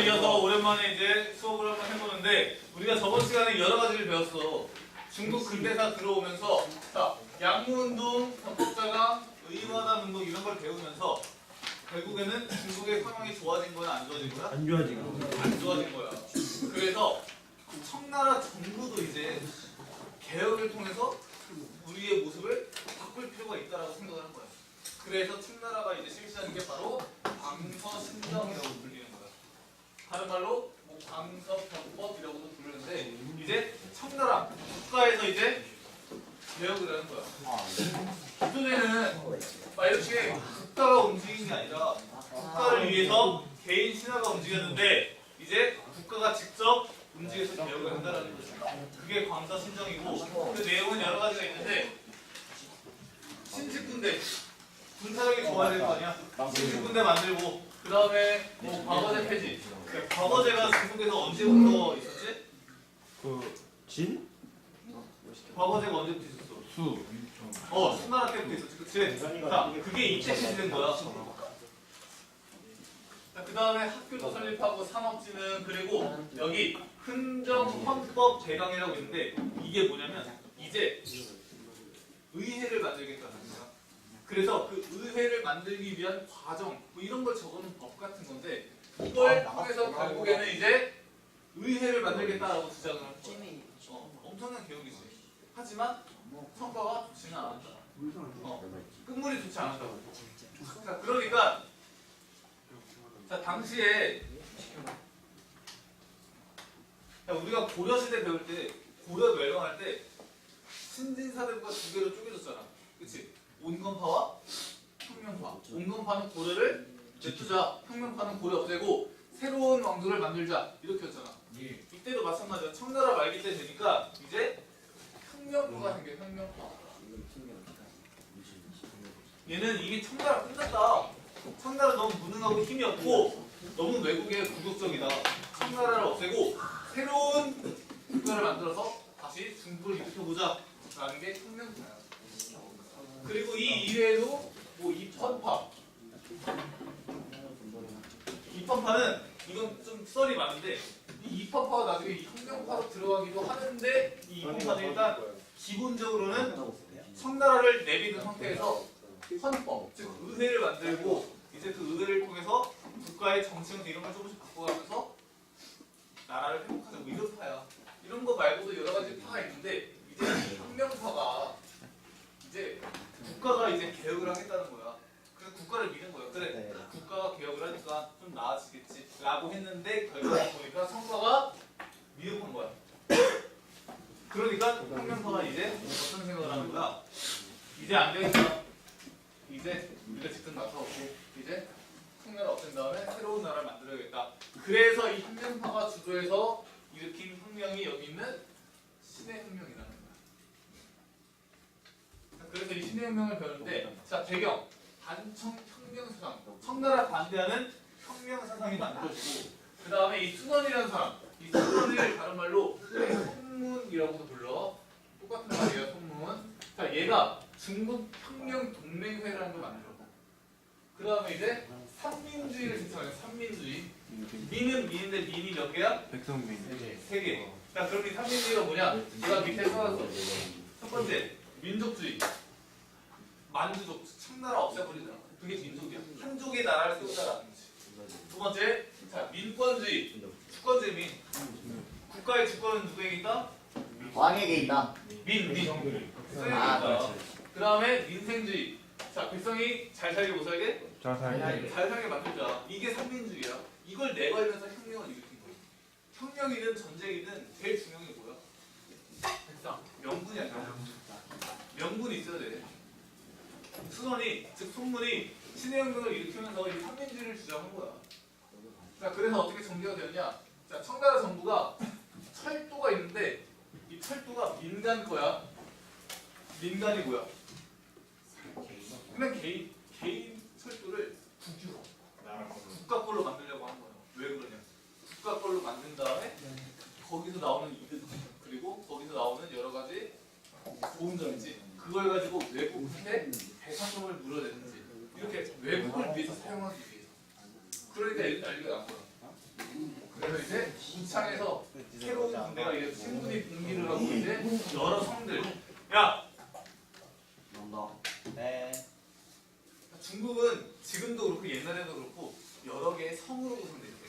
시간을 이어서 오랜만에 이제 수업을 한번 해보는데 우리가 저번 시간에 여러 가지를 배웠어. 중국 근대사 들어오면서 자 양무운동, 헌법자가 의화단 운동 이런 걸 배우면서 결국에는 중국의 상황이 좋아진 거야 안 좋아진 거야? 안 좋아지고 안 좋아진 거야. 그래서 청나라 정부도 이제 개혁을 통해서 우리의 모습을 바꿀 필요가 있다라고 생각을 한 거야. 그래서 청나라가 이제 실시하는 게 바로 광서신정이라고 불리는 거야. 다른 말로 뭐 광서병법이라고도 부르는데 이제 청나라 국가에서 이제 개혁을 하는 거야. 기존에는 막 이렇게 국가가 움직이는 게 아니라 국가를 위해서 개인 신하가 움직였는데 이제 국가가 직접 움직여서 개혁을 한다는 거죠. 신정이고 그 내용은 여러 가지가 있는데 신식군대 군사력이 좋아야 될거 아니야? 신식군대 만들고 그 다음에 뭐 과거제 폐지. 그러니까 과거제가 중국에서 언제부터 있었지? 그 진 과거제가 언제부터 있었어? 수. 어, 수나라 때부터 있었지, 그치? 자, 그게 이때 시작된 거야. 그 다음에 학교도 설립하고 산업진흥 그리고 여기 흥정헌법 제강이라고 있는데 이게 뭐냐면 이제 의회를 만들겠다는 거야. 그래서 그 의회를 만들기 위한 과정 뭐 이런 걸 적어놓은 법 같은 건데 이걸 통해서 결국에는 이제 의회를 만들겠다라고 주장을 한 거야. 어, 엄청난 개혁이지. 하지만 성과가 좋지는 않았다. 어, 끝물이 좋지 않았다고. 자, 그러니까 자 당시에 야, 우리가 고려 시대 배울 때 고려 멸망할 때 신진사대부가 두 개로 쪼개졌잖아. 그치? 온건파와 혁명파. 온건파는 고려를 내두자, 혁명파는 고려 없애고 새로운 왕조를 만들자 이렇게 했잖아. 이때도 마찬가지야. 청나라 말기 때 되니까 이제 혁명파가 생겨. 혁명파. 얘는 이미 청나라 끝났다. 청나라 너무 무능하고 힘이 없고 너무 외국에 굴욕적이다. 청나라를 없애고 새로운 국가를 만들어서 다시 중국을 일으켜보자. 라는 게 혁명파야. 그리고 이 이외에도 뭐 입헌파. 입헌파는 이건 좀 썰이 많은데 이 입헌파가 나중에 이 혁명파로 들어가기도 하는데 이 입헌파는 일단 기본적으로는 청나라를 내비둔 상태에서 헌법, 즉 의회를 만들고 이제 그 의회를 통해서 국가의 정치형 이런 걸 조금씩 바꿔가면서 나라를 회복하자 뭐 이런 파야. 이런 거 말고도 여러 가지 파가 있는데 이제 이 혁명파가 이제 국가가 이제 개혁을 하겠다는 거야. 그래서 국가를 믿는 거야. 그래, 국가가 개혁을 하니까 좀 나아지겠지라고 했는데 결과를 보니까 성과가 미흡한 거야. 그러니까 혁명파가 이제 어떤 생각을 하는 거야? 이제 안 되겠다. 이제 우리가 직접 나서고 이제 청나라 없앤 다음에 새로운 나라를 만들어야겠다. 그래서 이 혁명파가 주도해서 일으킨 혁명이 여기 있는 신의 혁명이라는 거야. 자, 그래서 이 신의 혁명을 배우는데 자 배경. 반청 혁명 사상. 청나라 반대하는 혁명 사상이 만들어지고 그 다음에 이 순원이라는 사람. 이 순원을 다른 말로 송문이라고도 불러. 똑같은 말이에요 송문. 자 얘가 중국 혁명 동맹회라는 걸 만들었고 그 다음에 이제 삼민주의를 신청해요 삼민주의 민은 민인데 민이 몇 개야? 백성민. 세 개. 자 그럼 이 삼민주의가 뭐냐? 제가 밑에 써놨어. 첫 번째 민족주의. 만주족 청나라 없애버리자. 그게 민족이야. 한족의 나라를 세우자라는 거지. 두 번째 자 민권주의. 주권제 민. 국가의 주권은 누구에게 있다? 왕에게 있다. 민 민. 백성에게 아, 있다. 그 다음에 민생주의. 자 백성이 잘 살게 못 살게? 자살. 잘 살게 만들자. 이게 삼민주의야. 이걸 내걸면서 혁명을 일으킨 거야. 혁명이든 전쟁이든 제일 중요한 게 뭐야? 백성. 명분이야. 명분. 명분이 있어야 돼. 수선이 즉 손문이 신의 혁명을 일으키면서 이 삼민주의를 주장한 거야. 자 그래서 어떻게 전개가 되느냐? 자 청나라 정부가 철도가 있는데 이 철도가 민간 거야. 민간이 뭐야? 그냥 개인 개인 철도를 국유로 국가 걸로 만들려고 하는 거예요. 왜 그러냐? 국가 걸로 만든 다음에 거기서 나오는 이득 그리고 거기서 나오는 여러 가지 좋은 점이지. 그걸 가지고 외국한테 배상금을 물어내든지 이렇게 외국을 위해서 사용하기 위해서. 그러니까 이런 난리가 난 거야. 그래서 이제 우창에서 새로운 군대가 이제 신분이 공기를 하고 이제 여러 성들. 야 네. 중국은 지금도 그렇고 옛날에도 그렇고 여러 개의 성으로 구성되어 있어요.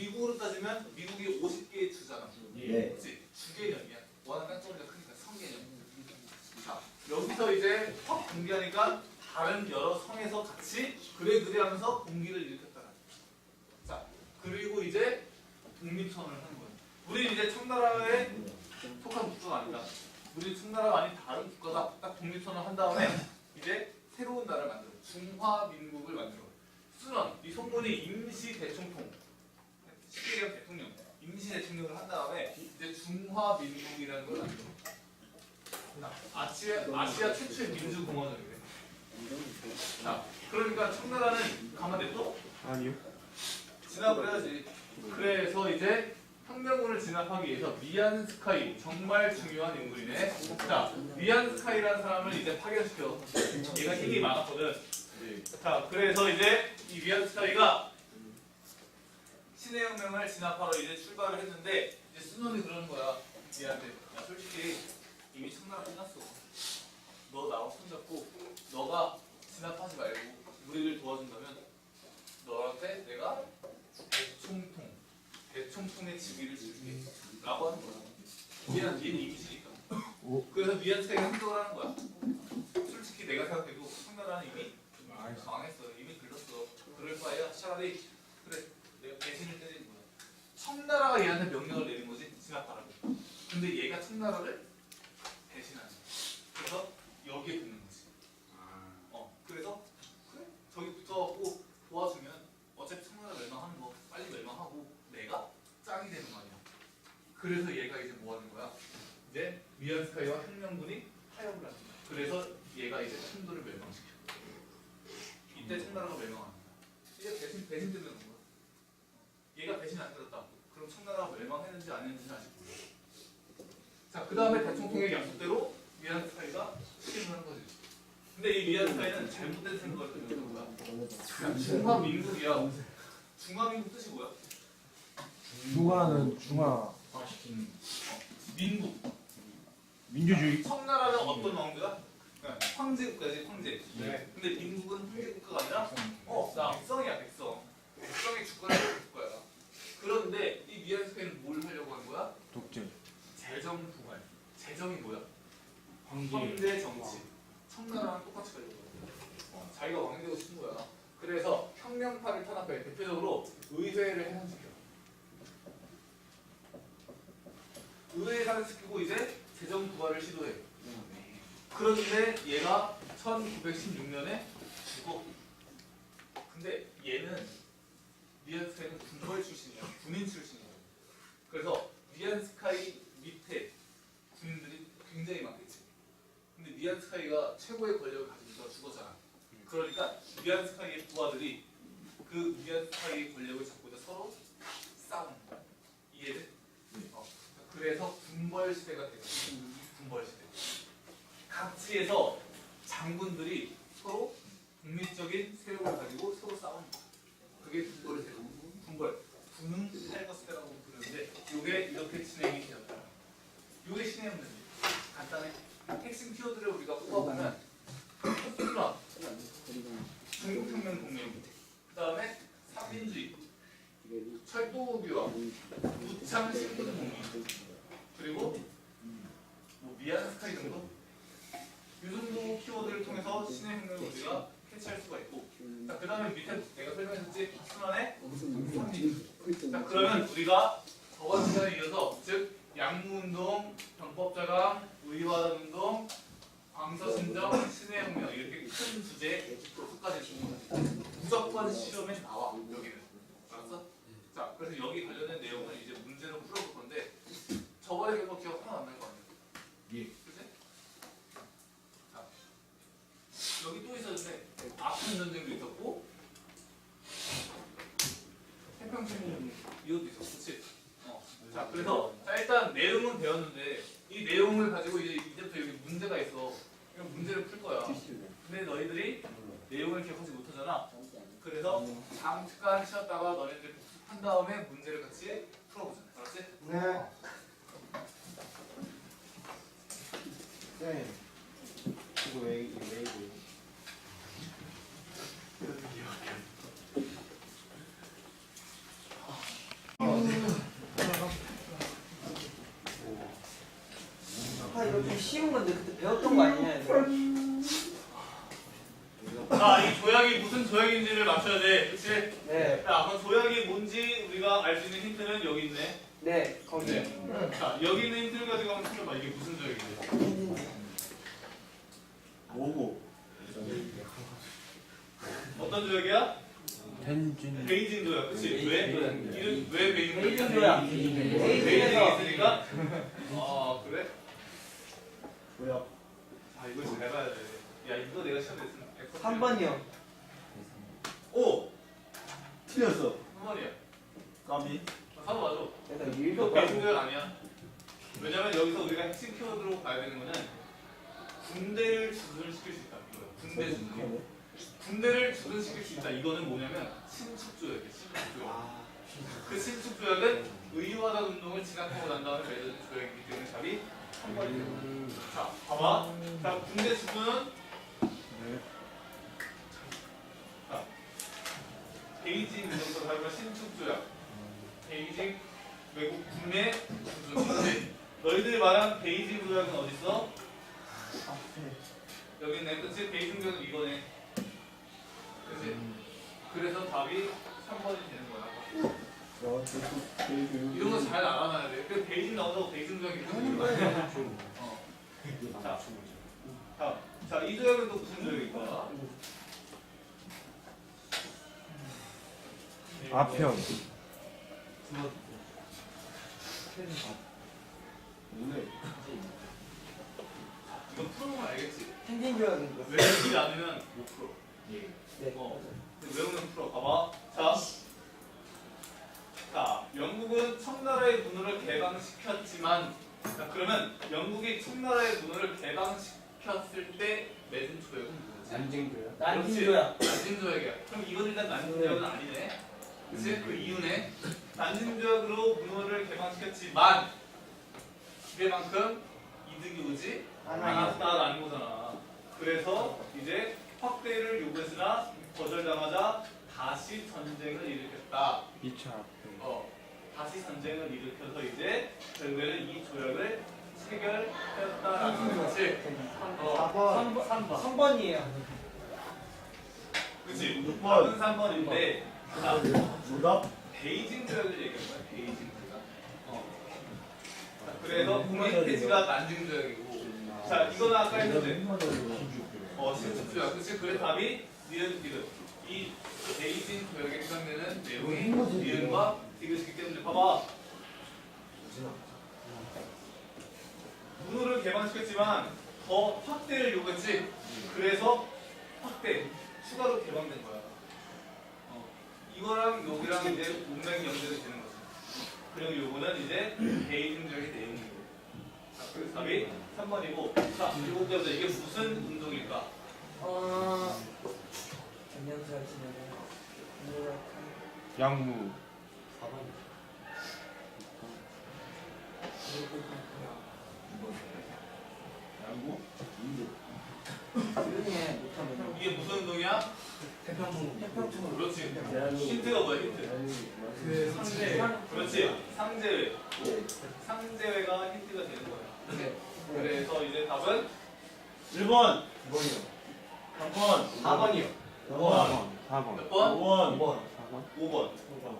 미국으로 따지면 미국이 50개의 주잖아. 네. 그치? 주개념이야. 워낙 깡통이가 크니까 성개념. 자, 여기서 이제 확 공개하니까 다른 여러 성에서 같이 그래그래 하면서 공기를 일으켰다는 거야. 자, 그리고 이제 독립선언을 하는 거야. 우리 이제 청나라에 속한 국가가 아니다. 우리 청나라가 아닌 다른 국가다. 딱 독립선언을 한 다음에 이제 새로운 나라를 만들어. 중화민국을 만들어. 순원, 이 성분이 임시 대총통. 쉽게 얘기하면 대통령. 임시 대통령을 한 다음에 이제 중화민국이라는 걸 만들어. 자, 아시아, 아시아 최초의 민주공화국이래. 자, 그러니까 청나라는 가만 냅둬? 아니요. 진압을 해야지. 그래서 이제 혁명군을 진압하기 위해서 미안 스카이 정말 중요한 인물이네. 자, 미안 스카이라는 사람을 이제 파견시켜. 얘가 힘이 많았거든. 자, 그래서 이제 이 미안 스카이가 신의 혁명을 진압하러 이제 출발을 했는데 이제 순원이 그러는 거야. 얘한테 야 솔직히 이미 청나라 끝났어. 너 나하고 손잡고 너가 진압하지 말고 우리를 도와준다면 너한테 내가 대총통 대총통의 직위를 줄게. 라고 하는 거야. 미안 얘는 임시니까. 그래서 미안 스카이가 행동을 하는 거야. 솔직히 내가 생각해도 청나라는 이미 망했어 이미 글렀어. 그럴 바에야 차라리 그래 내가 대신을 때리는 거야. 청나라가 얘한테 명령을 내린 거지 진압하라고. 근데 얘가 청나라를 대신하는 거야 그래서 여기에 붙는 거지 어 그래서 그래 저기 붙어갖고 도와주면 어차피 청나라 멸망하는 거 빨리 멸망하고 내가 짱이 되는 거 아니야. 그래서 얘가 이제 뭐 하는 거야? 이제 미안스카이와 혁명군이 타협을 하는 거야. 그래서 얘가 이제 충돌을 멸망시켜. 이때 청나라가 멸망하는 거야. 얘가 대신 대신 들는 거야. 얘가 대신 안 들었다. 그럼 청나라가 멸망했는지 안 했는지 아직 몰라. 자, 그 다음에 대총통의 약속대로 미안스카이가 실행을 하는 거지. 근데 이 미안스카이는 잘못된 생각을 들는 거야. 야, 중화민국이야. 중화민국 뜻이 뭐야? 중화는 중화 민국. 민주주의. 청나라는 어떤 왕조야? 그러니까 황제 국가지 황제. 네. 근데 민국은 황제 국가가 아니라 어, 나 백성이야 백성. 백성의 주권을 가진 국가야. 그런데 이 미안스카이는 뭘 하려고 한 거야? 독재. 재정 부활. 재정이 뭐야? 황제. 정치. 청나라랑 똑같이 가려고 해. 어, 자기가 왕이 되고 싶은 거야. 그래서 혁명파를 탄압해. 대표적으로 의회를 해산시켜. 의회 해산시키고 이제 재정 부활을 시도해. 그런데 얘가 1916년에 죽어. 근데 얘는 미안스카이는 군벌 출신이야. 군인 출신이야. 그래서 미안스카이 밑에 군인들이 굉장히 많겠지. 근데 미안스카이가 최고의 권력을 가지고 죽었잖아. 그러니까 미안스카이의 부하들이 그 미안스카이의 권력을 잡고 있다 서로 거야. 이해돼? 어. 그래서 군벌 시대가 되는. 군벌 시대. 각지에서 장군들이 서로 독립적인 세력을 가지고 서로 거야. 그게 군벌 시대. 군벌. 군웅 탈거 시대라고 부르는데 이게 이렇게 진행이 되었다. 이게 신의 문제. 간단해. 핵심 키워드를 우리가 뽑아보면 순화, 중국혁명 동맹, 그 다음에 삼민주의, 철도교와 무창 신분 동맹, 그리고 뭐 미안 스카이 정도? 이 정도 키워드를 통해서 신의 혁명을 우리가 캐치할 수가 있고. 자, 그 다음에 밑에 내가 설명했듯이 순환의 삼민주의 자, 그러면 우리가 저번 시간에 이어서 즉 양무운동, 병법자강, 의화운동, 광서신정, 신해혁명 이렇게 큰 주제 끝까지 줍니다. 무조건 시험에 나와 여기는 알았어? 자 그래서 여기 관련된 내용은 이제 문제로 풀어볼 건데 저번에 그거 기억 하나 안날거 아니야? 예. 그지? 자 여기 또 있었는데 아픈 전쟁도 있었고 태평천 이것도 있었어, 그렇지? 어. 자 그래서 자 일단 내용은 배웠는데 이 내용을 가지고 이제 이제부터 여기 문제가 있어. 그럼 문제를 풀 거야. 근데 너희들이 내용을 기억하지 못하잖아. 그래서 잠깐 쉬었다가 너희들 복습한 다음에 문제를 같이 풀어보자. 알았지? 네. 어. 네. 이거 왜, 왜 거좀 쉬운 건데 그때 배웠던 거 아니냐 이거? 자, 이 조약이 무슨 조약인지를 맞춰야 돼. 그치? 네, 자, 그럼 조약이 뭔지 우리가 알 수 있는 힌트는 여기 있네. 네 거기. 네. 자, 여기 있는 힌트를 가지고 한번 찾아봐. 이게 무슨 조약인지. 뭐고? 어떤 조약이야? 텐진 베이징 조약. 그치? 왜? 이름, 왜 베이징 베이징 조약이야? 조약. 베이징이 베이징에서 있으니까? 아, 그래? 뭐야? 아, 이거 잘 봐야 돼. 야, 이거 내가 했으면 100% 3번이요. 오! 틀렸어. 3번이야. 까비. 3번 맞아. 내가 이거 조약 아니야. 왜냐면 여기서 우리가 핵심 키워드로 봐야 되는 거는 군대를 주둔시킬 수 있다. 이거야. 군대 주둔. 군대를 주둔시킬 수 있다. 이거는 뭐냐면 신축조약이야. 신축조약. 아, 그 신축조약은 의유화단 운동을 진압하고 난 다음에 맺은 조약이기 때문에 답이 3번이 되는 거야. 자, 봐봐. 자, 군대 주둔은 자, 베이징 운동서 사용한 신축조약. 베이징 외국 국내. 그치? 너희들이 말한 베이징 조약은 어디 있어? 여기 있네. 그치? 베이징 조약은 이거네. 그치? 그래서 답이 3번이 되는 거야. 이런 거 잘 알아놔야 돼. 그 베이징 나온다고 베이징 조약이 되는 거 아니야? 어. 자, 자, 자, 이 조약은 또 무슨 조약일까? 아편? 이거 풀어보면 알겠지? 텐진 조약인 거. 외우지 않으면 못 풀어. 네. 어. 외우면 풀어. 봐봐. 자. 자, 영국은 청나라의 문호를 개방시켰지만, 자, 그러면 영국이 청나라의 문호를 개방시켰을 때 맺은 조약은 뭐지? 난징 조야. 난징 그렇지. 조약. 난징 조약이야. 그럼 이건 일단 난징 조약은 아니네. 그치? 그 이유네. 난징 조약으로 문호를 개방시켰지만, 기대만큼 이득이 오지? 않았다라는 거잖아. 그래서 이제 확대를 요구했으나 거절당하자 다시 전쟁을 일으켰다. 2차 어, 다시 전쟁을 일으켜서 이제 결국에는 이 조약을 체결했다라는 거지. 어, 3번. 3번. 3번이에요. 그치? 육 답은 번. 3번인데 자, 정답? 베이징 조약을 얘기한 거야. 베이징 조약. 어. 자, 그래서 국민폐지가 난징 조약이고 자, 이거는 아까 했는데 어, 신축 조약. 그치? 그래 답이 니은 디귿. 이 베이징 조약에 해당되는 내용이 니은과 디귿이기 때문에 봐봐. 문호를 개방시켰지만 더 확대를 요구했지. 그래서 확대, 추가로 개방된 거야. 어, 이거랑 여기랑 이제 운명이 연결이 되는 거지. 그리고 요거는 이제 베이징 조약의 내용이고. 자, 그래서 답이 3번이고. 자, 일곱 번째 이게 무슨 운동일까? 어. 양무 양구? 조용해 못하면. 이게 무슨 운동이야? 태평충. 그렇지. 힌트가 뭐야, 힌트? 그 상대. 그렇지. 상제외. 상제외가 힌트가 되는 거야. 네. 그래서 이제 답은 1번. 3번. 4번이요. 5번. 4번 몇 번? 5번. 5번. 5번.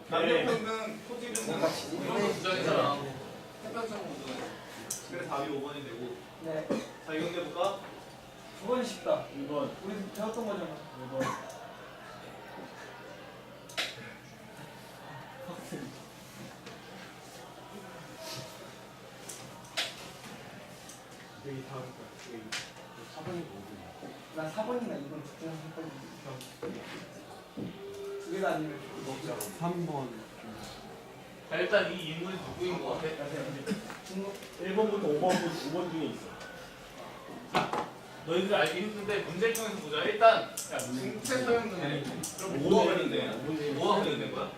남녀평등 토지평등 이런 거 주장이잖아. 태평성 운동은. 그래서 답이 5번이 되고. 네. 자, 이건 해볼까? 9번 쉽다. 2번. 우리 배웠던 거잖아. 5번. 여기 다음 거 4번이 난 4번이나 2번 둘중 했거든. 다 아니면 먹자 3번 자, 일단 이 인물이 누구인 것 같아? 중국 1번부터 5번, 5번 중에 있어. 너희들 알기 힘든데 문제를 통해서 보자. 일단 야, 중체 서형동이네. 그럼 뭐가 관련돼? 뭐가 관련된 거야?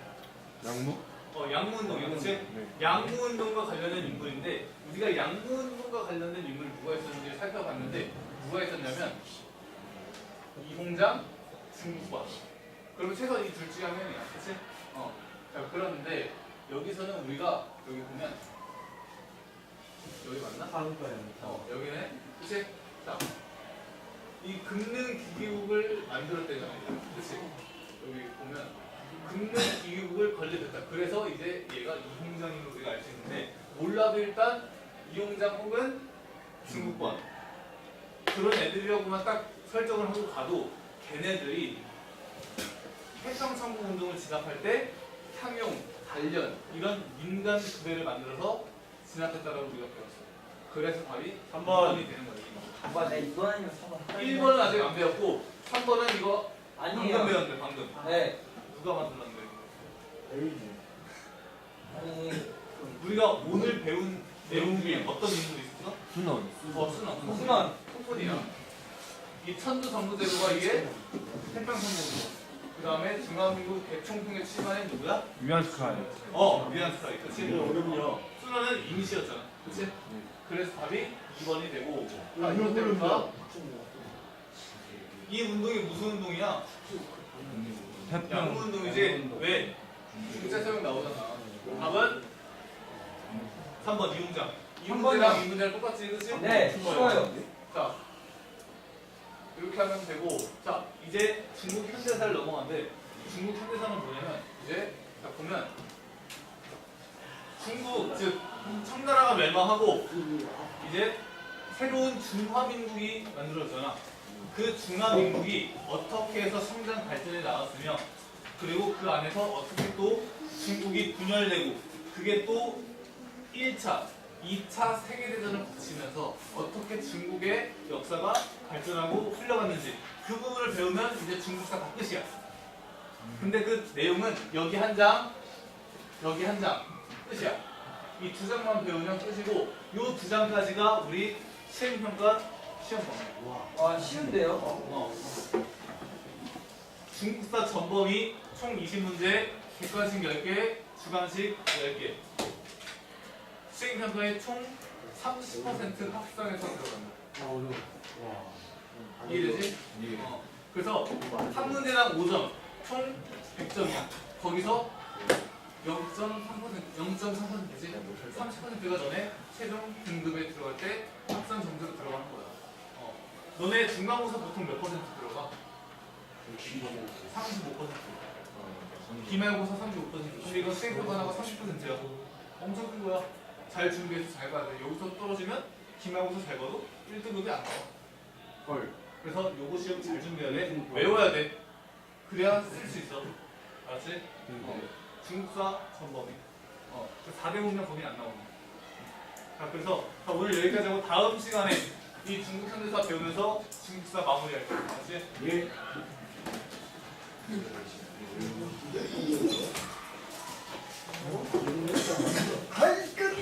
양무 어, 어, 양무운동이야, 그렇지? 양무운동과 관련된 인물인데 우리가 양무운동과 관련된 인물 누가 있었는지 살펴봤는데 누가 있었냐면 이공장, 중국과 그러면 최소 이둘 중에 한 명이야, 그렇지? 어, 자 그런데 여기서는 우리가 여기 보면 여기 맞나? 다음 거예요. 어, 여기는 그치? 자, 이 긁는 기계국을 만들었대잖아요. 그치? 여기 보면 긁는 기계국을 건립했다. 그래서 이제 얘가 이홍장으로 우리가 알 수 있는데 몰라도 일단 이홍장 혹은 중국권 그런 애들이라고만 딱 설정을 하고 가도 걔네들이 해상청구 운동을 진압할 때 향용, 단련 이런 민간 부대를 만들어서 진압했다라고 우리가 배웠어. 그래서 답이 3번. 3번이 되는 거지. 아빠 내 이거 아니면 3번 1번은 아직 안 배웠고 3번은 이거 방금 아니에요 배웠는데 방금 네 누가 만들었는데 아니 우리가 오늘 배운 내용 중에 어떤 인물이 있었어? 순원. 어 순원 순원. 소폰이야 이 천도 정부제도가 이게 태평성공도 그 다음에 중화민국 대총통의 치마는 누구야? 미안스카이. 어 미안 스타일 이게 그치? 어렵냐? 순원은 이미시였잖아 그치? 그래서 답이 2번이 되고 자 아, 이번 때부터 이 운동이 무슨 운동이야? 양무 태평. 운동이지 왜? 중자 설명 나오잖아 답은 3번 이웅장 이웅장이랑 이문장 똑같지 그치? 네 쉬워요 자 이렇게 하면 되고 자 이제 중국 현대사를 넘어가는데 중국 현대사는 뭐냐면 이제 자 보면 중국 즉 청나라가 멸망하고 이제 새로운 중화민국이 만들어졌잖아. 그 중화민국이 어떻게 해서 성장 발전해 나갔으며 그리고 그 안에서 어떻게 또 중국이 분열되고 그게 또 1차 2차 세계대전을 거치면서 어떻게 중국의 역사가 발전하고 흘러갔는지 그 부분을 배우면 이제 중국사 다 끝이야. 근데 그 내용은 여기 한 장, 여기 한 장, 끝이야. 이 두 장만 배우면 끝이고 이 두 장까지가 우리 시행평가 시험 범위야. 와 쉬운데요 어. 중국사 전범위 총 20문제, 객관식 10개, 주관식 10개. 수행평가의 총 30% 합성해서 들어간다. 아, 어려워. 와. 이해되지? 어. 그래서 한 문제당 5점, 총 100점이야. 거기서 0.3%, 0.3%지? 30%가 너네 최종 등급에 들어갈 때 합산 점수로 들어가는 거야. 어. 너네 중간고사 보통 몇 퍼센트 들어가? 35%. 기말고사 35%. 근데 이건 수행평가나가 30%야. 엄청 큰 거야. 잘 준비해서 잘 봐야 돼. 여기서 떨어지면 기말고사 잘 봐도 1등급이 안 나와. 헐. 그래서 요거 시험 잘 준비해야 돼. 음. 외워야 돼. 그래야 쓸 수 있어. 알았지? 음. 어. 중국사 전범위. 어. 그 4대 문명 거기 안 나오네. 자, 그래서 자, 오늘 여기까지 하고 다음 시간에 이 중국 현대사 배우면서 중국사 마무리할 거야. 알았지? 예. 어? 할 끝.